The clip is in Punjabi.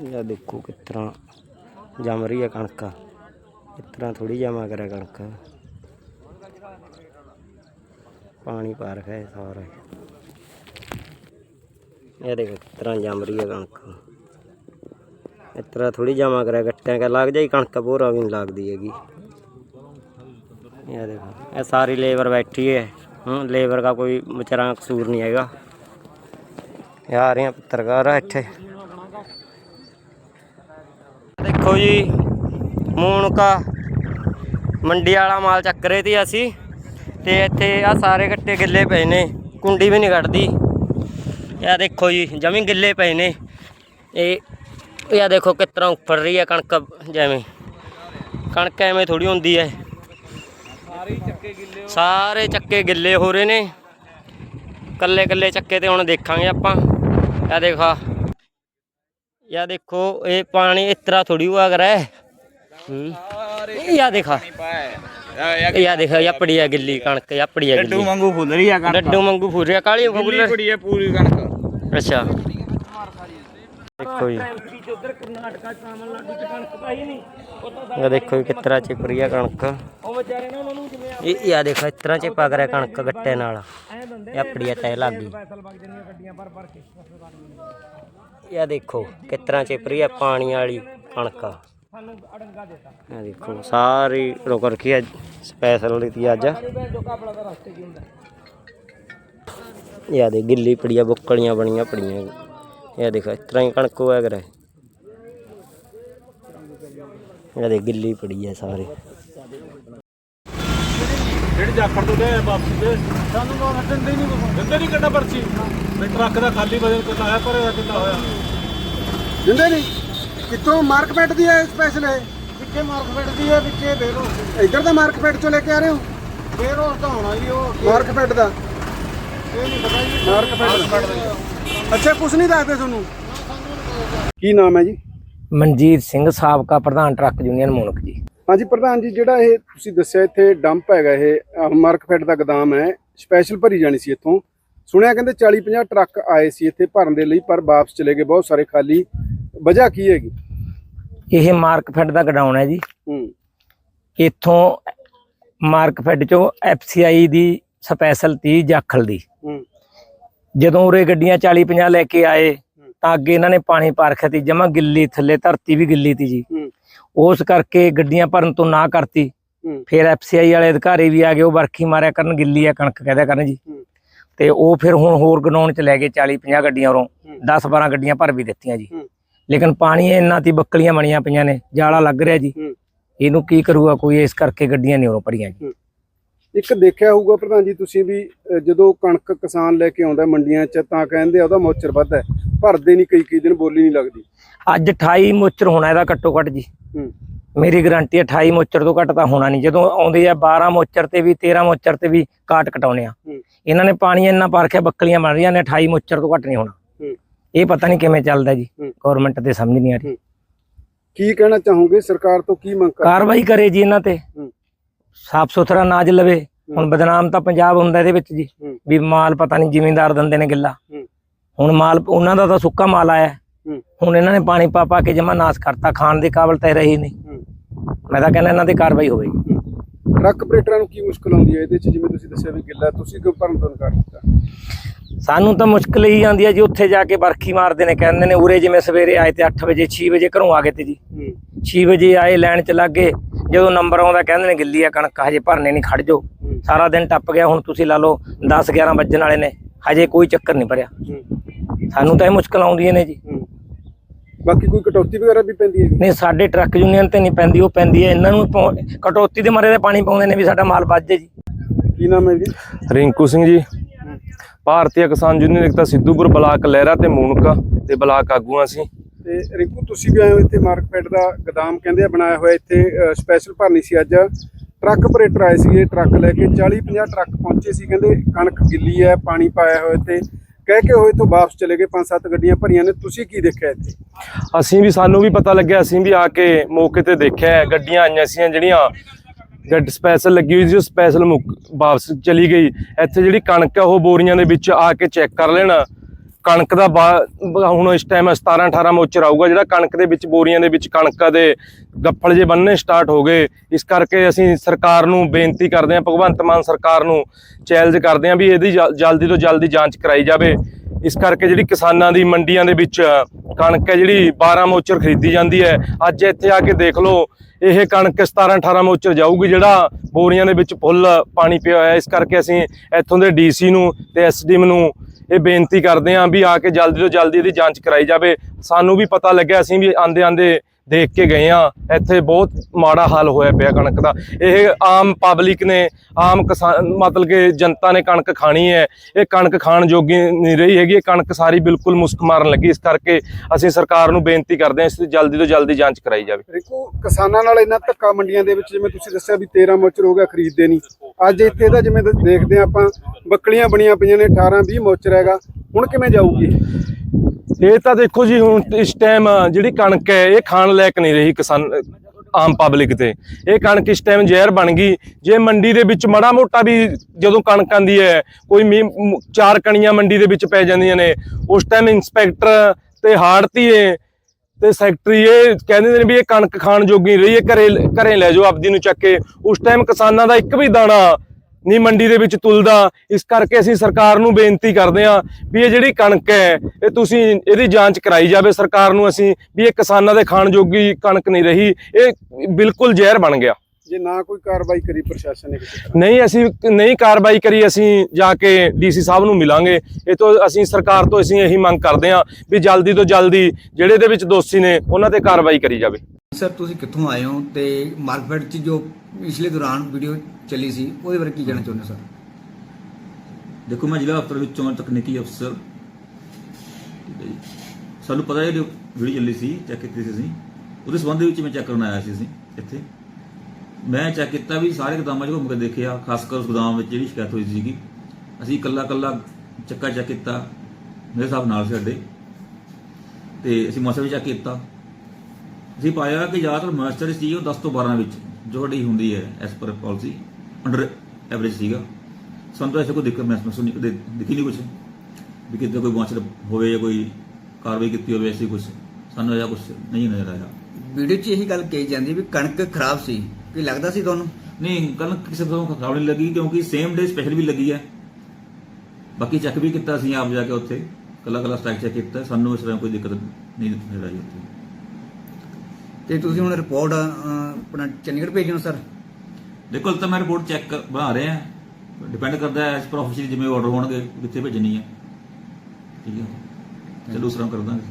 ਇਹ ਦੇਖੋ ਕਿਸ ਤਰ੍ਹਾਂ ਜੰਮ ਰਹੀ ਹੈ ਕਣਕ। ਇਸ ਤਰ੍ਹਾਂ ਥੋੜੀ ਜਮਾ ਕਰਿਆ ਕਣਕ। ਪਾਣੀ ਪਾ ਰਖਿਆ ਹੈ ਸਾਰਾ। ਇਹ ਦੇਖੋ ਕਿਸ ਤਰ੍ਹਾਂ ਜੰਮ ਰਹੀ ਹੈ ਕਣਕ। ਇਸ ਤਰ੍ਹਾਂ ਥੋੜੀ ਜਮਾ ਕਰਿਆ ਗੱਟਿਆਂ ਕਾ। ਲੱਗ ਜਾਈ ਕਣਕ ਬੋਰਾ ਵੀ ਨਹੀਂ ਲੱਗਦੀ ਹੈਗੀ। ਇਹ ਦੇਖੋ, ਇਹ ਸਾਰੀ ਲੇਬਰ ਬੈਠੀ ਹੈ। ਹੂੰ, ਲੇਬਰ ਦਾ ਕੋਈ ਵਿਚਾਰਾ ਕਸੂਰ ਨਹੀਂ ਹੈਗਾ। ਯਾਰ ਇਹ ਪੱਤਰਕਾਰ ਆ ਇੱਥੇ। ਦੇਖੋ ਜੀ, ਮੂਨਕਾ ਮੰਡੀ ਵਾਲਾ ਮਾਲ ਚੱਕ ਰਹੇ ਸੀ ਅਸੀਂ, ਤੇ ਇੱਥੇ ਆ ਸਾਰੇ ਗੱਟੇ ਗਿੱਲੇ ਪਏ ਨੇ, ਕੁੰਡੀ ਵੀ ਨਹੀਂ ਕੱਢਦੀ। ਇਹ ਦੇਖੋ ਜੀ, ਜਮੀ ਗਿੱਲੇ ਪਏ ਨੇ। ਇਹ ਇਹ ਦੇਖੋ ਕਿਸ ਤਰ੍ਹਾਂ ਉੱਪਰ ਰਹੀ ਹੈ ਕਣਕ, ਜਿਵੇਂ। ਕਣਕ ਐਵੇਂ ਥੋੜੀ ਹੁੰਦੀ ਹੈ ਸਾਰੇ ਚੱਕੇ ਗਿੱਲੇ ਹੋ ਰਹੇ ਨੇ। ਕੱਲੇ ਕੱਲੇ ਚੱਕੇ ਤੇ ਹੁਣ ਦੇਖਾਂਗੇ ਆਪਾਂ। ਇਹ ਦੇਖਾ ਇਹ ਦੇਖੋ ਇਹ ਪਾਣੀ ਇਸ ਤਰ੍ਹਾਂ ਥੋੜੀ ਹੁਆ ਕਰ ਹੈ। ਇਹ ਦੇਖਾ। ਇਹ ਦੇਖਾ ਇਹ ਪੜੀ ਹੈ ਗਿੱਲੀ ਕਣਕ ਇਹ ਪੜੀ ਹੈ ਡੱਡੂ ਵਾਂਗੂ ਫੁੱਲ ਰਹੀ ਆ ਕਣਕ। ਡੱਡੂ ਵਾਂਗੂ ਫੁਰ ਰਿਹਾ ਕਾਲੀ ਵਾਂਗੂ ਫੁੱਲ ਕੁੜੀ ਹੈ ਪੂਰੀ ਕਣਕ। ਅੱਛਾ। ਦੇਖੋ ਜੀ। ਉਧਰ ਕਰਨਾਟਕਾ ਤਾਮਿਲਨਾਡੂ ਚ ਕਣਕ ਪਾਈ ਨਹੀਂ ਇਹ ਦੇਖੋ ਜੀ ਕਿਸ ਤਰ੍ਹਾਂ ਚਿਪ ਰਹੀ ਹੈ ਕਣਕ ਉਹ ਵਿਚਾਰੇ ਨੇ ਉਹਨਾਂ ਨੂੰ ਜਿਵੇਂ ਇਹ ਦੇਖੋ ਕਿਸ ਤਰ੍ਹਾਂ ਚਿਪ ਰਹੀ ਹੈ ਪਾਣੀ ਵਾਲੀ ਕਣਕ ਸਾਨੂੰ ਅੜੰਗਾ ਦਿੱਤਾ। ਇਹ ਦੇਖੋ ਸਾਰੀ ਰੁਕ ਰੱਖੀ ਹੈ ਸਪੈਸ਼ਲ ਲਈ ਅੱਜ। ਦਾ ਇਹ ਦੇ ਗਿੱਲੀ ਪੜੀਆਂ ਬੁੱਕਲੀਆਂ ਬਣੀਆਂ ਪੜੀਆਂ ਇਹ ਦੇਖੋ ਇਸ ਤਰ੍ਹਾਂ ਹੀ ਕਣਕ ਹੋਇਆ ਕਰੇ। ਇਹ ਦੇ ਗਿੱਲੀ ਪੜੀ ਹੈ ਸਾਰੇ। ਜਿਹੜੀ ਜਾਖੜ ਤੋਂ ਲਿਆ ਵਾਪਸੀ ਤੇ ਸਾਨੂੰ ਨਾ ਦਿੰਦੇ ਨਹੀਂ ਦਿੰਦੇ ਨਹੀਂ ਕਿੰਨਾ ਪਰਚੀ। ਵੀ ਟਰੱਕ ਦਾ ਖਾਲੀ ਵਜਨ ਕਿੰਨਾ ਆਇਆ ਪਰ ਇਹ ਕਿੰਨਾ ਹੋਇਆ? ਦਿੰਦੇ ਨਹੀਂ। ਕਿੱਥੋਂ? ਮਾਰਕਪੇਟ ਦੀ ਹੈ ਸਪੈਸ਼ਲ ਹੈ ਪਿੱਛੇ ਮਾਰਕੀਟ ਦੀ ਹੈ ਪਿੱਛੇ ਬੇਰੋ ਇੱਧਰ ਦਾ ਮਾਰਕਪੇਟ ਚੋਂ ਲੈ ਕੇ ਆ ਰਹੇ ਹੋ? ਬੇਰੋ ਤਾਂ ਹੋਣਾ ਜੀ ਉਹ ਮਾਰਕਪੇਟ ਦਾ? ਇਹ ਨਹੀਂ ਪਤਾ ਜੀ। ਮਾਰਕਪੇਟ ਦਾ। ਅੱਛਾ ਕੁਛ ਨਹੀਂ ਦੱਸਦੇ ਤੁਹਾਨੂੰ? ਕੀ ਨਾਮ ਹੈ ਜੀ? ਮਨਜੀਤ ਸਿੰਘ ਸਾਬਕਾ ਪ੍ਰਧਾਨ ਟਰੱਕ ਯੂਨੀਅਨ ਮੋਨਕ ਜੀ। ਹਾਂਜੀ ਪ੍ਰਧਾਨ ਜੀ ਜਿਹੜਾ ਇਹ ਤੁਸੀਂ ਦੱਸਿਆ ਇੱਥੇ ਡੰਪ ਹੈਗਾ ਇਹ ਅਹ, ਮਾਰਕਪੇਟ ਦਾ ਗਦਾਮ ਹੈ। ਸਪੈਸ਼ਲ ਭਰੀ ਜਾਣੀ ਸੀ ਇੱਥੋਂ। ਸੁਣਿਆ ਕਹਿੰਦੇ 40 50 ਟਰੱਕ ਆਏ ਸੀ ਇੱਥੇ ਭਰਨ ਦੇ ਲਈ ਪਰ ਵਾਪਸ ਚਲੇ ਗਏ ਬਹੁਤ ਸਾਰੇ ਖਾਲੀ। ਵਜ੍ਹਾ ਕੀ ਹੈਗੀ? ਇਹ ਮਾਰਕਫੈਡ ਦਾ ਗਡਾਊਨ ਹੈ ਜੀ। ਹੂੰ। ਇੱਥੋਂ ਮਾਰਕਫੈਡ ਚੋਂ ਐਫਸੀਆਈ ਦੀ ਸਪੈਸ਼ਲ 30 ਜਾਖਲ ਦੀ। ਹੂੰ। ਜਦੋਂ ਉਰੇ ਗੱਡੀਆਂ 40 50 ਲੈ ਕੇ ਆਏ ਤਾਂ ਅੱਗੇ ਇਹਨਾਂ ਨੇ ਪਾਣੀ ਪਾ ਰੱਖਿਆ ਤੀ ਜਮਾ ਗਿੱਲੀ ਥੱਲੇ ਧਰਤੀ ਵੀ ਗਿੱਲੀ ਤੀ ਜੀ। ਉਸ ਕਰਕੇ ਗੱਡੀਆਂ ਭਰਨ ਤੋਂ ਨਾ ਕਰਤੀ। ਫਿਰ ਐਫਸੀਆਈ ਵਾਲੇ ਅਧਿਕਾਰੀ ਵੀ ਆ ਗਏ ਉਹ ਵਰਖੀ ਮਾਰਿਆ ਕਰਨ ਗਿੱਲੀ ਆ ਕਣਕ ਕਹਿਦਾ ਕਰਨ ਜੀ। ਤੇ ਉਹ ਫਿਰ ਹੁਣ ਹੋਰ ਗਡਾਊਨ ਚ ਲੈ ਗਏ 40 50 ਗੱਡੀਆਂ ਉਰੋਂ ਹੂੰ। 10 12 ਗੱਡੀਆਂ ਭਰ ਵੀ ਦਿੱਤੀਆਂ ਜੀ। ਲੇਕਿਨ ਪਾਣੀ ਇੰਨਾ ਤੀ ਬੱਕਲੀਆਂ ਬਣੀਆਂ ਪਈਆਂ ਨੇ ਜਾਲਾ ਲੱਗ ਰਿਹਾ ਜੀ। ਇਹਨੂੰ ਕੀ ਕਰੂਗਾ ਕੋਈ ਇਸ ਕਰਕੇ ਗੱਡੀਆਂ ਨਹੀਂ ਉਰੋਂ ਭਰੀਆਂ ਜੀ। ਇੱਕ ਦੇਖਿਆ ਹੋਊਗਾ ਪ੍ਰਧਾਨ ਜੀ ਤੁਸੀਂ ਵੀ ਜਦੋਂ ਕਣਕ ਕਿਸਾਨ ਲੈ ਕੇ ਆਉਂਦਾ ਮੰਡੀਆਂ 'ਚ ਤਾਂ ਕਹਿੰਦੇ ਉਹਦਾ ਮੋਚਰ ਵੱਧ ਹੈ। ਭਰਦੇ ਨਹੀਂ ਕਈ ਕਈ ਦਿਨ ਬੋਲੀ ਨਹੀਂ ਲੱਗਦੀ। ਅੱਜ 28 ਮੋਚਰ ਹੋਣਾ ਇਹਦਾ ਘੱਟੋ ਘੱਟ ਜੀ। ਮੇਰੀ ਗਾਰੰਟੀ ਹੈ 28 ਮੋਚਰ ਤੋਂ ਘੱਟ ਤਾਂ ਹੋਣਾ ਨਹੀਂ। ਜਦੋਂ ਆਉਂਦੇ ਆ 12 ਮੋਚਰ ਤੇ ਵੀ 13 ਮੋਚਰ ਤੇ ਵੀ ਕਾਟ ਕਟਾਉਣੇ ਆ। ਇਹਨਾਂ ਨੇ ਪਾਣੀ ਇੰਨਾ ਪਾ ਰੱਖਿਆ ਬੱਕਲੀਆਂ ਬਣ ਰਹੀਆਂ ਨੇ 28 ਮੋਚਰ ਤੋਂ ਘੱਟ ਨਹੀਂ ਹੋਣਾ। ਇਹ ਪਤਾ ਨਹੀਂ ਕਿਵੇਂ ਚੱਲਦਾ ਜੀ। ਗਵਰਨਮੈਂਟ ਤੇ ਸਮਝ ਨਹੀਂ ਆ ਰਹੀ। ਕੀ ਕਹਿਣਾ ਚਾਹੋਗੇ? ਸਰਕਾਰ ਤੋਂ ਕੀ ਮੰਗ ਕਰ ਕਾਰਵਾਈ ਕਰੇ ਜੀ ਇਹਨਾਂ ਤੇ। ਸਾਫ਼ ਸੁਥਰਾ ਨਾਜ ਲਵੇ। ਹੁਣ ਬਦਨਾਮ ਤਾਂ ਪੰਜਾਬ ਹੁੰਦਾ ਇਹਦੇ ਵਿੱਚ ਜੀ। ਵੀ ਮਾਲ ਪਤਾ ਨਹੀਂ ਜ਼ਿਮੀਂਦਾਰ ਦਿੰਦੇ ਨੇ ਗਿੱਲਾ। ਹੁਣ ਮਾਲ ਉਹਨਾਂ ਦਾ ਤਾਂ ਸੁੱਕਾ ਮਾਲ ਆਇਆ। ਹੁਣ ਇਹਨਾਂ ਨੇ ਪਾਣੀ ਪਾ ਪਾ ਕੇ ਜਮਾ ਨਾਸ ਕਰਤਾ। ਖਾਣ ਦੇ ਕਾਬਲ ਤਾਂ ਰਹੀ ਨਹੀਂ। ਮੈਂ ਤਾਂ ਕਹਿੰਦਾ ਇਹਨਾਂ ਤੇ ਕਾਰਵਾਈ ਹੋਵੇ। ਜੀ। ਟਰੱਕ ਆਪਰੇਟਰਾਂ ਨੂੰ ਕੀ ਮੁਸ਼ਕਲ ਆਉਂਦੀ ਹੈ? ਇਹਦੇ 'ਚ ਜਿਵੇਂ ਤੁਸੀਂ ਦੱਸਿਆ ਵੀ ਗਿੱਲਾ ਤੁਸੀਂ ਕਿਉਂ ਭਰਨ ਤੋਂ ਇਨਕਾਰ ਕੀਤਾ? ਸਾਨੂੰ ਤਾਂ ਮੁਸ਼ਕਲ ਹੀ ਆਉਂਦੀ ਹੈ ਜੀ ਉੱਥੇ ਜਾ ਕੇ ਬਰਖੀ ਮਾਰਦੇ ਨੇ ਕਹਿੰਦੇ ਨੇ ਉਰੇ ਜਿਵੇਂ ਸਵੇਰੇ ਆਏ ਤੇ 8 ਵਜੇ 6 ਵਜੇ ਘਰੋਂ ਆ ਗਏ ਤੇ ਜੀ। ਹੂੰ। 6 ਵਜੇ ਆਏ ਲਾਈਨ ਚ ਲੱਗ ਗਏ ਜਦੋਂ ਨੰਬਰ ਆਉਂਦਾ ਕਹਿੰਦੇ ਨੇ ਗਿੱਲੀ ਆ ਕਣਕ ਹਜੇ ਭਰਨੇ ਨਹੀਂ ਖੜ ਹੂੰ। ਸਾਰਾ ਦਿਨ ਟੱਪ ਗਿਆ ਹੁਣ ਤੁਸੀਂ ਲਾ ਲਓ 10 11 ਵੱਜਣ ਵਾਲੇ ਨੇ ਹਜੇ ਕੋਈ ਚੱਕਰ ਨਹੀਂ ਭਰਿਆ। ਸਾਨੂੰ ਤਾਂ ਇਹ ਮੁਸ਼ਕਲ ਆਉਂਦੀਆਂ ਨੇ ਜੀ। ਬਾਕੀ ਕੋਈ ਕਟੌਤੀ ਵਗੈਰਾ ਵੀ ਪੈਂਦੀ ਹੈ ਨਹੀਂ ਸਾਡੇ ਟਰੱਕ ਯੂਨੀਅਨ ਤੇ ਨਹੀਂ ਪੈਂਦੀ ਉਹ ਪੈਂਦੀ ਹੈ। ਇਹਨਾਂ ਨੂੰ ਪਾਉ- ਕਟੌਤੀ ਦੇ ਮਰੇ ਦੇ ਪਾਣੀ ਪਾਉਂਦੇ ਨੇ ਵੀ ਸਾਡਾ ਮਾਲ ਵੱਜ ਜੇ ਜੀ। ਕੀ ਨਾਮ ਹੈ ਜੀ? ਰਿੰਕੂ ਸਿੰਘ ਜੀ। ਭਾਰਤੀ ਕਿਸਾਨ ਯੂਨੀਅਨ ਏਕਤਾ ਸਿੱਧੂਪੁਰ ਬਲਾਕ ਲਹਿਰਾ ਤੇ ਮੂਨਕਾ ਤੇ ਬਲਾਕ ਆਗੂਆਂ ਸੀ। ਤੇ ਰਿੰਕੂ ਤੁਸੀਂ ਵੀ ਆਏ ਹੋ ਇੱਥੇ ਮਾਰਕਪੇਟ ਦਾ ਗਦਾਮ ਕਹਿੰਦੇ ਆ ਬਣਾਇਆ ਹੋਇਆ ਇੱਥੇ ਸਪੈਸ਼ਲ ਭਰਨੀ ਸੀ ਅੱਜ। ਟਰੱਕ ਆਪਰੇਟਰ ਆਏ ਸੀਗੇ ਟਰੱਕ ਲੈ ਕੇ 40 50 ਟਰੱਕ ਪਹੁੰਚੇ ਸੀ ਕਹਿੰਦੇ ਕਣਕ ਗਿੱਲੀ ਹੈ ਪਾਣੀ ਪਾਇਆ ਹੋਇਆ ਇੱਥੇ। ਕਹਿ ਕੇ ਹੋਏ ਤੋਂ ਵਾਪਸ ਚਲੇ ਗਏ, ਪੰਜ ਸੱਤ ਗੱਡੀਆਂ ਭਰੀਆਂ ਨੇ, ਤੁਸੀਂ ਕੀ ਦੇਖਿਆ ਇੱਥੇ? ਅਸੀਂ ਵੀ ਸਾਨੂੰ ਵੀ ਪਤਾ ਲੱਗਿਆ, ਅਸੀਂ ਵੀ ਆ ਕੇ ਮੌਕੇ ਤੇ ਦੇਖਿਆ, ਗੱਡੀਆਂ ਆਈਆਂ ਸੀ ਜਿਹੜੀਆਂ, ਗੱਡ ਸਪੈਸ਼ਲ ਲੱਗੀ ਹੋਈ ਸੀ, ਉਹ ਸਪੈਸ਼ਲ ਵਾਪਸ ਚਲੀ ਗਈ। ਇੱਥੇ ਜਿਹੜੀ ਕਣਕ ਆ, ਉਹ ਬੋਰੀਆਂ ਦੇ ਵਿੱਚ ਆ ਕੇ ਚੈੱਕ ਕਰ ਲੈਣਾ। ਕਣਕ ਦਾ ਬਾ- ਹੁਣ ਇਸ ਟਾਈਮ 17 18 ਮੋਚਰ ਆਊਗਾ ਜਿਹੜਾ ਕਣਕ ਦੇ ਵਿੱਚ, ਬੋਰੀਆਂ ਦੇ ਵਿੱਚ, ਕਣਕਾਂ ਦੇ ਗੱਫਲ ਜੇ ਬੰਨਣੇ ਸਟਾਰਟ ਹੋ ਗਏ। ਇਸ ਕਰਕੇ ਅਸੀਂ ਸਰਕਾਰ ਨੂੰ ਬੇਨਤੀ ਕਰਦੇ ਹਾਂ, ਭਗਵੰਤ ਮਾਨ ਸਰਕਾਰ ਨੂੰ ਚੈਲੰਜ ਕਰਦੇ ਹਾਂ ਵੀ ਇਹਦੀ ਜਲ- ਜਲਦੀ ਤੋਂ ਜਲਦੀ ਜਾਂਚ ਕਰਾਈ ਜਾਵੇ। ਇਸ ਕਰਕੇ ਜਿਹੜੀ ਕਿਸਾਨਾਂ ਦੀ ਮੰਡੀਆਂ ਦੇ ਵਿੱਚ ਕਣਕ ਹੈ ਜਿਹੜੀ 12 ਮੋਚਰ ਖਰੀਦੀ ਜਾਂਦੀ ਹੈ। ਅੱਜ ਇੱਥੇ ਆ ਕੇ ਦੇਖ ਲਓ, ਇਹ ਕਣਕ 17 18 ਮੋਚਰ ਜਾਊਗੀ, ਜਿਹੜਾ ਬੋਰੀਆਂ ਦੇ ਵਿੱਚ ਫੁੱਲ ਪਾਣੀ ਪਿਆ ਹੋਇਆ ਇਸ ਕਰਕੇ ਅਸੀਂ ਇੱਥੋਂ ਦੇ ਡੀਸੀ ਨੂੰ ਤੇ ਐਸਡੀਐਮ ਨੂੰ ਇਹ ਬੇਨਤੀ ਕਰਦੇ ਹਾਂ ਵੀ ਆ ਕੇ ਜਲਦੀ ਤੋਂ ਜਲਦੀ ਇਹਦੀ ਜਾਂਚ ਕਰਾਈ ਜਾਵੇ। ਸਾਨੂੰ ਵੀ ਪਤਾ ਲੱਗਿਆ, ਅਸੀਂ ਵੀ ਆਂਦੇ ਆਂਦੇ ਦੇਖ ਕੇ ਗਏ ਆ ਇੱਥੇ ਬਹੁਤ ਮਾੜਾ ਹਾਲ ਹੋਇਆ ਪਿਆ ਕਣਕ ਦਾ। ਇਹ ਆਮ ਪਬਲਿਕ ਨੇ ਆਮ ਕਿਸਾਨ ਮਤਲਬ ਕਿ ਜਨਤਾ ਨੇ ਕਣਕ ਖਾਣੀ ਹੈ। ਇਹ ਕਣਕ ਖਾਣ ਜੋਗੀ ਨਹੀਂ ਰਹੀ ਹੈਗੀ। ਇਹ ਕਣਕ ਸਾਰੀ ਬਿਲਕੁਲ ਮੁਸਕ ਮਾਰਨ ਲੱਗੀ। ਇਸ ਕਰਕੇ ਅਸੀਂ ਸਰਕਾਰ ਨੂੰ ਬੇਨਤੀ ਕਰਦੇ ਹਾਂ ਇਸ ਦੀ ਜਲਦੀ ਤੋਂ ਜਲਦੀ ਜਾਂਚ ਕਰਾਈ ਜਾਵੇ। ਰਿਕੂ ਕਿਸਾਨਾਂ ਨਾਲ ਇੰਨਾ ਧੱਕਾ ਮੰਡੀਆਂ ਦੇ ਵਿੱਚ ਜਿਵੇਂ ਤੁਸੀਂ ਦੱਸਿਆ ਵੀ 13 ਮੋਚਰ ਹੋ ਗਿਆ ਖਰੀਦਦੇ ਨਹੀਂ। ਅੱਜ ਇੱਥੇ ਦਾ ਜਿਵੇਂ ਦੇਖਦੇ ਆਪਾਂ ਬੱਕਲੀਆਂ ਬਣੀਆਂ ਪਈਆਂ ਨੇ 18 20 ਮੋਚਰ ਹੈਗਾ। ਹੁਣ ਕਿਵੇਂ ਜਾਊਗੀ? ਇਹ? ਤਾਂ ਦੇਖੋ ਜੀ ਹੁਣ ਇਸ ਟਾਈਮ ਜਿਹੜੀ ਕਣਕ ਹੈ ਇਹ ਖਾਣ ਲਾਇਕ ਨਹੀਂ ਰਹੀ ਕਿਸਾਨ, ਆਮ ਪਬਲਿਕ ਤੇ। ਇਹ ਕਣਕ ਇਸ ਟਾਈਮ ਜ਼ਹਿਰ ਬਣ ਗਈ। ਜੇ ਮੰਡੀ ਦੇ ਵਿੱਚ ਮੜਾ ਮੋਟਾ ਵੀ ਜਦੋਂ ਕਣਕ ਆਂਦੀ ਹੈ, ਕੋਈ ਮੀਂਹ ਚਾਰ ਕਣੀਆਂ ਮੰਡੀ ਦੇ ਵਿੱਚ ਪੈ ਜਾਂਦੀਆਂ ਨੇ, ਉਸ ਟਾਈਮ ਇੰਸਪੈਕਟਰ ਤੇ ਹਾੜਤੀਏ ਤੇ ਸੈਕਟਰੀ ਇਹ ਕਹਿੰਦੇ ਨੇ ਵੀ ਇਹ ਕਣਕ ਖਾਣ ਜੋਗੀ ਰਹੀ, ਇਹ ਘਰੇ ਘਰੇ ਲੈ ਜਾਓ, ਆਪਦੀ ਨੂੰ ਚੱਕ ਕੇ। ਉਸ ਟਾਈਮ ਕਿਸਾਨਾਂ ਦਾ ਇੱਕ ਵੀ ਦਾਣਾ ਨਹੀਂ ਮੰਡੀ ਦੇ ਵਿੱਚ ਤੁਲਦਾ ਇਸ ਕਰਕੇ ਅਸੀਂ ਸਰਕਾਰ ਨੂੰ ਬੇਨਤੀ ਕਰਦੇ ਹਾਂ ਵੀ ਇਹ ਜਿਹੜੀ ਕਣਕ ਹੈ ਇਹ ਤੁਸੀਂ ਇਹਦੀ ਜਾਂਚ ਕਰਾਈ ਜਾਵੇ ਸਰਕਾਰ ਨੂੰ ਅਸੀਂ ਵੀ ਇਹ ਕਿਸਾਨਾਂ ਦੇ ਖਾਣ ਜੋਗੀ ਕਣਕ ਨਹੀਂ ਰਹੀ ਇਹ ਬਿਲਕੁਲ ਜ਼ਹਿਰ ਬਣ ਗਿਆ। ਜੇ ਨਾ ਕੋਈ ਕਾਰਵਾਈ ਕਰੀ ਪ੍ਰਸ਼ਾਸਨ ਨੇ ਨਹੀਂ ਅਸੀਂ ਨਹੀਂ ਕਾਰਵਾਈ ਕਰੀ ਅਸੀਂ ਜਾ ਕੇ ਡੀਸੀ ਸਾਹਿਬ ਨੂੰ ਮਿਲਾਂਗੇ। ਇਹ ਤੋਂ ਅਸੀਂ ਸਰਕਾਰ ਤੋਂ ਅਸੀਂ ਇਹੀ ਮੰਗ ਕਰਦੇ ਹਾਂ ਵੀ ਜਲਦੀ ਤੋਂ ਜਲਦੀ ਜਿਹੜੇ ਦੇ ਵਿੱਚ ਦੋਸ਼ੀ ਨੇ ਉਹਨਾਂ ਤੇ ਕਾਰਵਾਈ ਕਰੀ ਜਾਵੇ। ਸਰ ਤੁਸੀਂ ਕਿੱਥੋਂ ਆਏ ਹੋ ਤੇ ਮਾਰਕੀਟ 'ਚ ਜੋ ਪਿਛਲੇ ਦੌਰਾਨ ਵੀਡੀਓ ਚੱਲੀ ਸੀ, ਉਹਦੇ ਬਾਰੇ ਕੀ ਕਹਿਣਾ ਚਾਹੁੰਦੇ ਹੋ ਸਰ? ਦੇਖੋ, ਮੈਂ ਜ਼ਿਲ੍ਹਾ ਅਫਸਰ ਵਿੱਚੋਂ ਤਕਨੀਕੀ ਅਫਸਰ। ਠੀਕ ਹੈ ਜੀ। ਸਾਨੂੰ ਪਤਾ ਹੈ ਕਿ ਵੀਡੀਓ ਚੱਲੀ ਸੀ, ਚੈੱਕ ਕੀਤੀ ਸੀ ਅਸੀਂ। ਉਹਦੇ ਸੰਬੰਧ ਵਿੱਚ ਮੈਂ ਚੈੱਕ ਕਰਨ ਆਇਆ ਸੀ ਅਸੀਂ, ਇੱਥੇ। ਮੈਂ ਚੈੱਕ ਕੀਤਾ ਵੀ ਸਾਰੇ ਗੋਦਾਮਾਂ 'ਚ ਘੁੰਮ ਕੇ ਦੇਖਿਆ, ਖਾਸ ਕਰ ਉਸ ਗੋਦਾਮ ਵਿੱਚ ਜਿਹੜੀ ਸ਼ਿਕਾਇਤ ਹੋਈ ਸੀਗੀ। ਅਸੀਂ ਇਕੱਲਾ ਇਕੱਲਾ ਚੱਕਾ ਚੈੱਕ ਕੀਤਾ, ਮੇਰੇ ਹਿਸਾਬ ਨਾਲ ਸੀ ਸਾਡੇ। ਤੇ ਅਸੀਂ ਮੌਸਮ ਵੀ ਚੈੱਕ ਕੀਤਾ। ਅਸੀਂ ਪਾਇਆ ਕਿ ਜ਼ਿਆਦਾਤਰ ਮੋਇਸਚਰ ਸੀ ਉਹ 10 ਤੋਂ 12 ਵਿੱਚ ਜੋ ਸਾਡੀ ਹੁੰਦੀ ਹੈ as per policy under average ਸੀਗਾ। ਸਾਨੂੰ ਤਾਂ ਐਸਾ ਕੋਈ ਦਿੱਕਤ ਮਹਿਸੂਸ ਨਹੀਂ ਦਿਖੀ ਨਹੀਂ ਕੁਝ ਵੀ ਕਿਤੇ ਕੋਈ ਮੋਇਸਚਰ ਹੋਵੇ ਜਾਂ ਕੋਈ ਕਾਰਵਾਈ ਕੀਤੀ ਹੋਵੇ ਐਸੀ ਕੁਝ ਸਾਨੂੰ ਇਹ ਕੁਝ ਨਹੀਂ ਨਜ਼ਰ ਆਇਆ। ਵੀਡੀਓ 'ਚ ਇਹੀ ਗੱਲ ਕਹੀ ਜਾਂਦੀ ਵੀ ਕਣਕ ਖਰਾਬ ਸੀ ਕੀ ਲੱਗਦਾ ਸੀ ਤੁਹਾਨੂੰ? ਨਹੀਂ ਕੱਲ ਕਿਸੇ ਤੋਂ ਖਰਾਬ ਨਹੀਂ ਲੱਗੀ ਕਿਉਂਕਿ ਸੇਮ ਡੇ ਸਪੈਸ਼ਲ ਵੀ ਲੱਗੀ ਹੈ। ਬਾਕੀ ਚੈੱਕ ਵੀ ਕੀਤਾ ਸੀ ਆਪ ਜਾ ਕੇ ਉੱਥੇ ਕੱਲਾ ਕੱਲਾ ਸਟ੍ਰਾਈਕ ਚੈੱਕ ਕੀਤਾ ਸਾਨੂੰ ਇਸ ਤਰ੍ਹਾਂ ਕੋਈ ਦਿੱਕਤ ਨਹੀਂ ਨਜ਼ਰ ਆਈ ਉੱਥੇ। ਤੇ ਤੁਸੀਂ ਹੁਣ ਰਿਪੋਰਟ ਆਪਣਾ ਚੰਡੀਗੜ੍ਹ ਭੇਜੋ ਸਰ। ਦੇਖੋ ਤਾਂ ਮੈਂ ਰਿਪੋਰਟ ਚੈੱਕ ਬਣਾ ਰਿਹਾ। ਡਿਪੈਂਡ ਕਰਦਾ ਹੈ ਇਸ ਪਰ ਆਫੀਸ਼ੀਅਲ ਜਿਵੇਂ ਆਰਡਰ ਹੋਣਗੇ, ਕਿੱਥੇ ਭੇਜਣੀ ਹੈ ਠੀਕ ਹੈ। ਚਲੋ, ਉਸ ਤਰ੍ਹਾਂ ਕਰ ਦਾਂਗੇ।